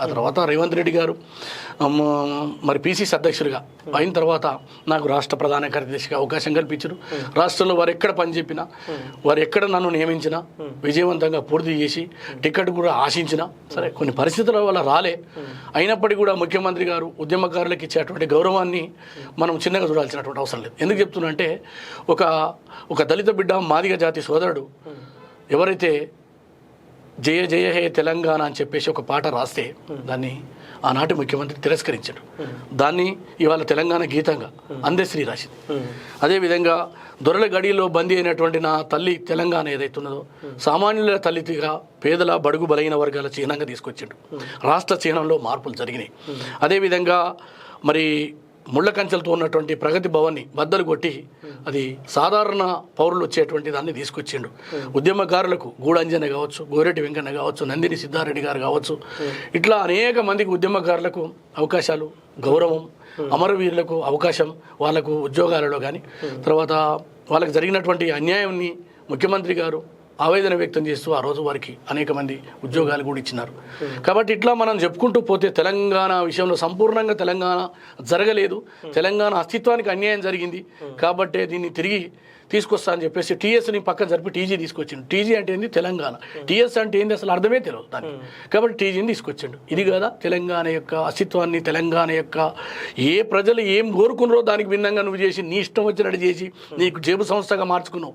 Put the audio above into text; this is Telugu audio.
ఆ తర్వాత రేవంత్ రెడ్డి గారు మరి పీసీసీ అధ్యక్షుడిగా అయిన తర్వాత నాకు రాష్ట్ర ప్రధాన కార్యదర్శిగా అవకాశం కల్పించారు. రాష్ట్రంలో వారు ఎక్కడ పని చెప్పినా వారు ఎక్కడ నన్ను నియమించినా విజయవంతంగా పూర్తి చేసి టికెట్ కూడా ఆశించిన సరే కొన్ని పరిస్థితుల వల్ల రాలే. అయినప్పటికీ కూడా ముఖ్యమంత్రి గారు ఉద్యమకారులకు ఇచ్చేటువంటి గౌరవాన్ని మనం చిన్నగా చూడాల్సినటువంటి అవసరం లేదు. ఎందుకు చెప్తున్నా అంటే ఒక ఒక దళిత బిడ్డ మాదిగ జాతి సోదరుడు ఎవరైతే జయ జయ హే తెలంగాణ అని చెప్పేసి ఒక పాట రాస్తే దాన్ని ఆనాటి ముఖ్యమంత్రి తిరస్కరించాడు. దాన్ని ఇవాళ తెలంగాణ గీతంగా అందశ్రీ రాసింది. అదేవిధంగా దొరల గడిలో బందీ అయినటువంటి నా తల్లి తెలంగాణ ఏదైతున్నదో సామాన్యుల తల్లిగా పేదల బడుగు బలైన వర్గాల చిహ్నంగా తీసుకొచ్చాడు. రాష్ట్ర చిహ్నంలో మార్పులు జరిగినాయి. అదేవిధంగా మరి ముళ్ళ కంచెలతో ఉన్నటువంటి ప్రగతి భవన్ని బద్దలు కొట్టి అది సాధారణ పౌరులు వచ్చేటువంటి దాన్ని తీసుకొచ్చిండు. ఉద్యమకారులకు గూడంజన కావచ్చు గోరెడ్డి వెంకన్న కావచ్చు నందిని సిద్ధారెడ్డి గారు కావచ్చు ఇట్లా అనేక మందికి ఉద్యమకారులకు అవకాశాలు గౌరవం అమరవీరులకు అవకాశం వాళ్ళకు ఉద్యోగాలలో కానీ తర్వాత వాళ్ళకి జరిగినటువంటి అన్యాయాన్ని ముఖ్యమంత్రి గారు ఆవేదన వ్యక్తం చేస్తూ ఆ రోజు వారికి అనేక మంది ఉద్యోగాలు కూడా ఇచ్చినారు. కాబట్టి ఇట్లా మనం చెప్పుకుంటూ పోతే తెలంగాణ విషయంలో సంపూర్ణంగా తెలంగాణ జరగలేదు. తెలంగాణ అస్తిత్వానికి అన్యాయం జరిగింది. కాబట్టి దీన్ని తిరిగి తీసుకొస్తా అని చెప్పేసి టీఎస్ని పక్కన జరిపి టీజీ తీసుకొచ్చిండు. టీజీ అంటే ఏంది? తెలంగాణ. టీఎస్ అంటే ఏంది? అసలు అర్థమే తెలియదు దానికి. కాబట్టి టీజీని తీసుకొచ్చిండు. ఇది కదా తెలంగాణ యొక్క అస్తిత్వాన్ని తెలంగాణ యొక్క ఏ ప్రజలు ఏం కోరుకున్నారో దానికి భిన్నంగా నువ్వు చేసి నీ ఇష్టం వచ్చినట్టు చేసి నీకు జేబు సంస్థగా మార్చుకున్నావు.